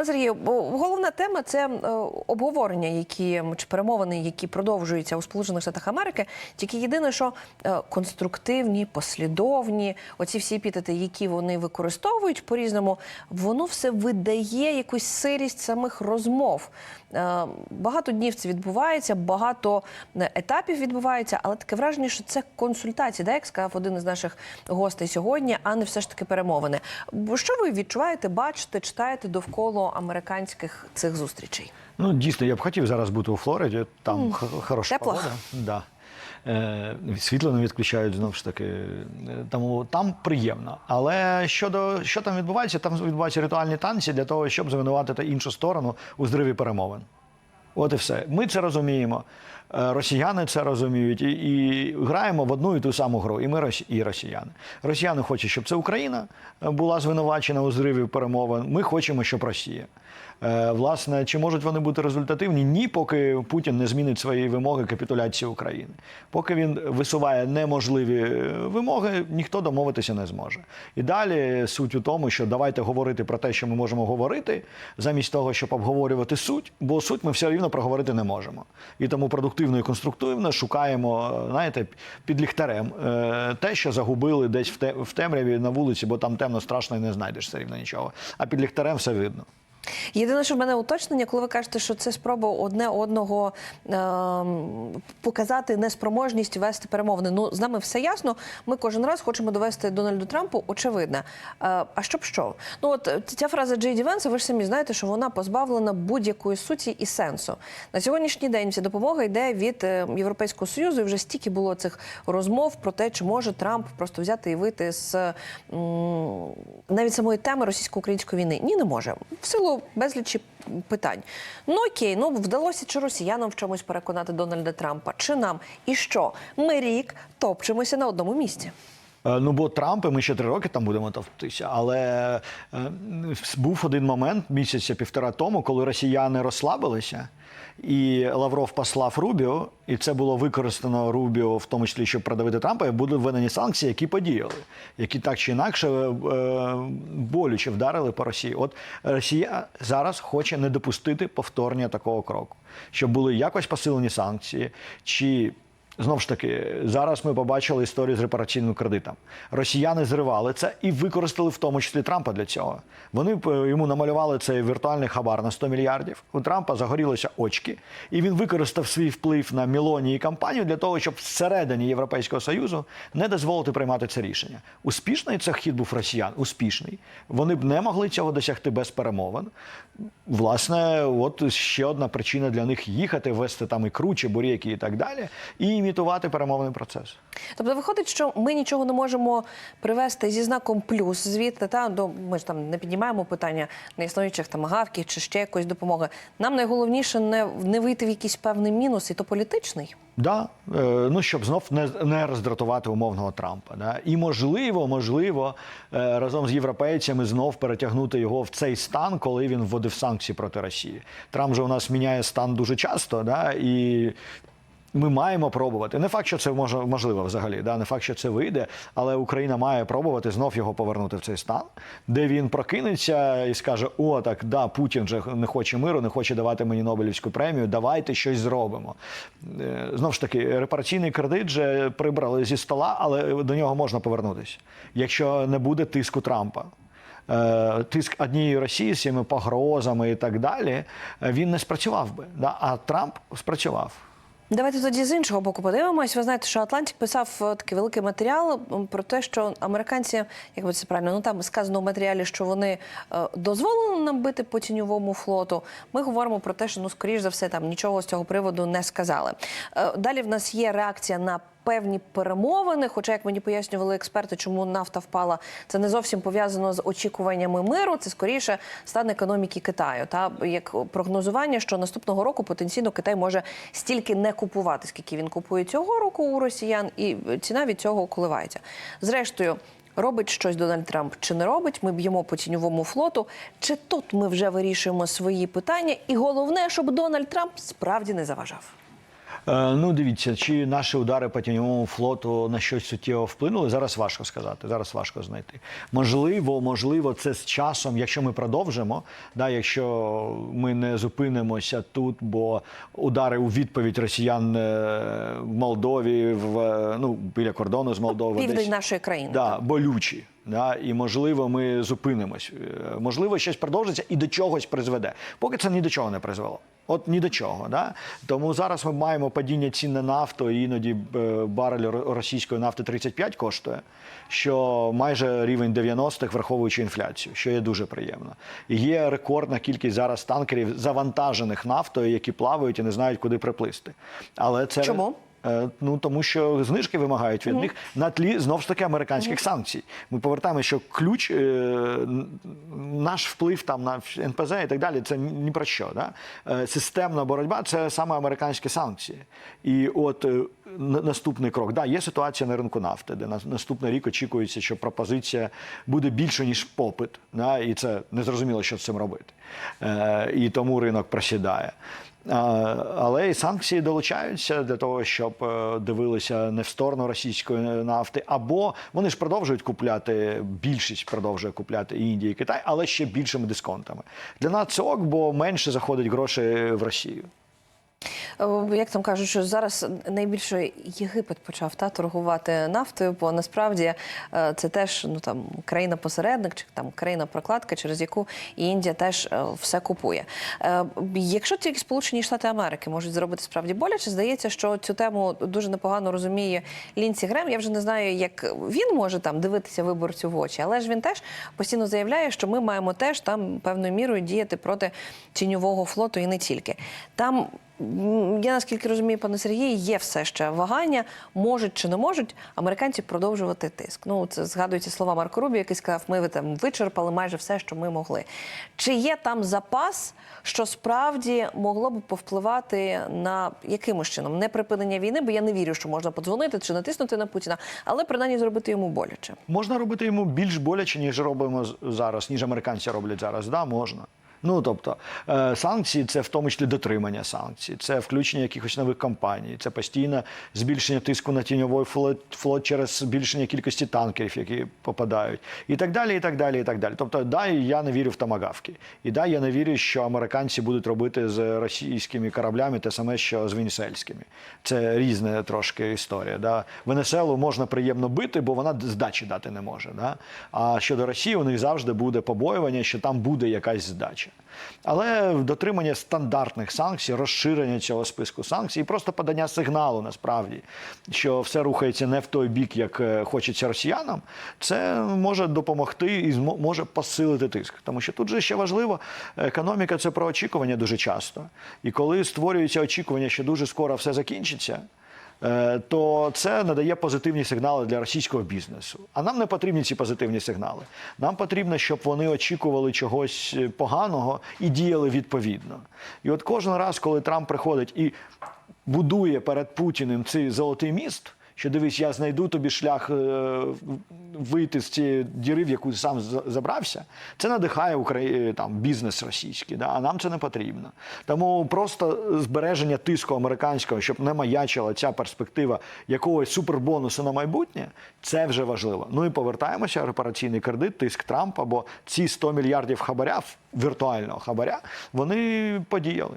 Пан Сергію, головна тема це е, обговорення, які чи перемовини, які продовжуються у Сполучених Штатах Америки. Тільки єдине, що е, конструктивні, послідовні, оці всі епітети, які вони використовують по різному, воно все видає якусь сирість самих розмов. Е, Багато днів це відбувається, багато етапів відбувається, але таке враження, що це консультації, да, як сказав один із наших гостей сьогодні, а не все ж таки перемовини. Що ви відчуваєте, бачите, читаєте довкола американських цих зустрічей? Ну, дійсно, я б хотів зараз бути у Флориді, там mm. хороша Тепло. погода. Да. Е, світло не відключають знову ж таки. Е, Тому там приємно. Але щодо що там відбувається, там відбуваються ритуальні танці для того, щоб звинуватити іншу сторону у зриві перемовин. От і все. Ми це розуміємо. Е, Росіяни це розуміють і, і граємо в одну і ту саму гру. І ми і росіяни. Росіяни хочуть, щоб це Україна е, була звинувачена у зриві перемовин. Ми хочемо, щоб Росія. Е, Власне, чи можуть вони бути результативні? Ні, поки Путін не змінить свої вимоги капітуляції України. Поки він висуває неможливі вимоги, ніхто домовитися не зможе. І далі суть у тому, що давайте говорити про те, що ми можемо говорити, замість того, щоб обговорювати суть, бо суть ми все рівно проговорити не можемо. І тому продуктивно і конструктивно шукаємо, е, знаєте, під ліхтарем е, те, що загубили десь в темряві на вулиці, бо там темно, страшно і не знайдеш все рівно нічого. А під ліхтарем все видно. Єдине, що в мене уточнення, коли ви кажете, що це спроба одне одного ем, показати неспроможність вести перемовини. Ну з нами все ясно. Ми кожен раз хочемо довести Дональду Трампу, очевидно. Е, а щоб що? Ну от е, ця фраза Джей Ді Венса, ви ж самі знаєте, що вона позбавлена будь-якої суті і сенсу. На сьогоднішній день ця допомога йде від е, Європейського союзу. І вже стільки було цих розмов про те, чи може Трамп просто взяти і вийти з навіть самої теми російсько-української війни. Ні, не може. В силу безлічі питань. Ну окей, ну вдалося чи росіянам в чомусь переконати Дональда Трампа, чи нам. І що? Ми рік топчемося на одному місці. Е, Ну, бо Трамп, і ми ще три роки там будемо товтися. Але е, був один момент місяця півтора тому, коли росіяни розслабилися, і Лавров послав Рубіо, і це було використано Рубіо, в тому числі, щоб продавити Трампа, і були введені санкції, які подіяли, які так чи інакше е, болюче вдарили по Росії. От Росія зараз хоче не допустити повторення такого кроку, щоб були якось посилені санкції, чи Знову ж таки, зараз ми побачили історію з репараційним кредитом. Росіяни зривали це і використали в тому числі Трампа для цього. Вони е, йому намалювали цей віртуальний хабар на 100 мільярдів. У Трампа загорілися очки, і він використав свій вплив на Мілоні і кампанію для того, щоб всередині Європейського союзу не дозволити приймати це рішення. Успішний це хід був росіян. Успішний. Вони б не могли цього досягти без перемовин. Власне, от ще одна причина для них їхати, вести там ікру, чебурєки і так далі, і імітувати перемовний процес. Тобто виходить, що ми нічого не можемо привести зі знаком плюс звідти. Та до ми ж там не піднімаємо питання неіснуючих там гавків чи ще якоїсь допомоги. Нам найголовніше не, не вийти в якийсь певний мінус, і то політичний. Да, е, ну щоб знов не, не роздратувати умовного Трампа. Да? І можливо, можливо, е, разом з європейцями знов перетягнути його в цей стан, коли він вводив санкції проти Росії. Трамп же у нас міняє стан дуже часто, да? і ми маємо пробувати. Не факт, що це можливо взагалі, да? не факт, що це вийде, але Україна має пробувати знов його повернути в цей стан, де він прокинеться і скаже: О, так да, Путін же не хоче миру, не хоче давати мені Нобелівську премію. Давайте щось зробимо. Е, Знову ж таки, репараційний кредит же прибрали зі стола, але до нього можна повернутися, якщо не буде тиску Трампа. Е, Тиск однієї Росії з цими погрозами і так далі, е, він не спрацював би. Да? А Трамп спрацював. Давайте тоді з іншого боку подивимось. Ви знаєте, що Атлантик писав е, такий великий матеріал про те, що американці, як би це правильно, ну там сказано в матеріалі, що вони е, дозволили нам бити по тіньовому флоту. Ми говоримо про те, що ну скоріш за все там нічого з цього приводу не сказали. Е, далі в нас є реакція на. Певні перемовини, хоча, як мені пояснювали експерти, чому нафта впала, це не зовсім пов'язано з очікуваннями миру. Це скоріше стан економіки Китаю. Та як прогнозування, що наступного року потенційно Китай може стільки не купувати, скільки він купує цього року у росіян, і ціна від цього коливається. Зрештою. Робить щось Дональд Трамп чи не робить? Ми б'ємо по тіньовому флоту. Чи тут ми вже вирішуємо свої питання? І головне, щоб Дональд Трамп справді не заважав. Е, Ну, дивіться, чи наші удари по тіньовому флоту на щось суттєво вплинули, зараз важко сказати. Зараз важко знайти. Можливо, можливо, це з часом, якщо ми продовжимо, да, якщо ми не зупинимося тут, бо удари у відповідь росіян е, в Молдові, в е, ну біля кордону з Молдовою. Південь десь. нашої країни. Да, болючі. Да, і можливо, ми зупинимось. Можливо, щось продовжиться і до чогось призведе. Поки це ні до чого не призвело. От ні до чого. Да? Тому зараз ми маємо падіння цін на нафту, і іноді е, барель російської нафти 35 коштує, що майже рівень 90-х, враховуючи інфляцію, що є дуже приємно. І є рекордна кількість зараз танкерів, завантажених нафтою, які плавають і не знають, куди приплисти. Але це Чому? Е, Ну тому що знижки вимагають від них на тлі знов ж таки американських санкцій. Ми повертаємося, що ключ, е, наш вплив там на НПЗ і так далі, це ні про що. Да? Е, Системна боротьба це саме американські санкції. І от е, наступний крок. Да, є ситуація на ринку нафти, де на наступний рік очікується, що пропозиція буде більше ніж попит. Да? І це незрозуміло, що з цим робити. Е, І тому ринок просідає. Але і санкції долучаються для того, щоб е, дивилися не в сторону російської нафти, або вони ж продовжують купляти, більшість продовжує купляти і Індія, і Китай, але ще більшими дисконтами. Для нас це ок, бо менше заходить грошей в Росію. Е, Як там кажуть, що зараз найбільше Єгипет почав та торгувати нафтою, бо насправді е, це теж ну там країна-посередник чи там країна-прокладка, через яку Індія теж е, все купує. Якщо тільки Сполучені Штати Америки можуть зробити справді боляче, здається, що цю тему дуже непогано розуміє Лінсі Грем. Я вже не знаю, як він може там дивитися виборцю в очі, але ж він теж постійно заявляє, що ми маємо теж там певною мірою діяти проти тіньового флоту і не тільки там. Я наскільки розумію, пане Сергію, є все ще вагання, можуть чи не можуть американці продовжувати тиск. Ну це згадуються слова Марко Рубі, який сказав, ми там вичерпали майже все, що ми могли. Чи є там запас, що справді могло б повпливати на якимось чином не припинення війни? Бо я не вірю, що можна подзвонити чи натиснути на Путіна, але принаймні зробити йому боляче. Можна робити йому більш боляче, ніж робимо зараз, ніж американці роблять зараз. Да, можна. Ну тобто е, санкції це в тому числі дотримання санкцій, це включення якихось нових компаній, це постійне збільшення тиску на тіньовий флот, флот через збільшення кількості танкерів, які попадають, і так далі. І так далі, і так далі. Тобто, да, я не вірю в тамагавки. І да, я не вірю, що американці будуть робити з російськими кораблями те саме, що з венесуельськими. Це різна трошки історія. Да. Венесуелу можна приємно бити, бо вона здачі дати не може. Да. А щодо Росії, у них завжди буде побоювання, що там буде якась здача. Але дотримання стандартних санкцій, розширення цього списку санкцій, і просто подання сигналу насправді, що все рухається не в той бік, як е, хочеться росіянам, це може допомогти і може посилити тиск. Тому що тут же ще важливо, економіка це про очікування дуже часто. І коли створюється очікування, що дуже скоро все закінчиться. Е, То це надає позитивні сигнали для російського бізнесу. А нам не потрібні ці позитивні сигнали. Нам потрібно, щоб вони очікували чогось е, поганого і діяли відповідно. І от кожен раз, коли Трамп приходить і будує перед Путіним цей золотий міст. Що дивись, я знайду тобі шлях е, вийти з цієї діри, в яку сам забрався. Це надихає Украї... там бізнес російський, да? а нам це не потрібно. Тому просто збереження тиску американського, щоб не маячила ця перспектива якогось супербонусу на майбутнє, це вже важливо. Ну і повертаємося. Репараційний кредит, тиск Трампа, бо ці 100 мільярдів хабаря, віртуального хабаря, вони подіяли.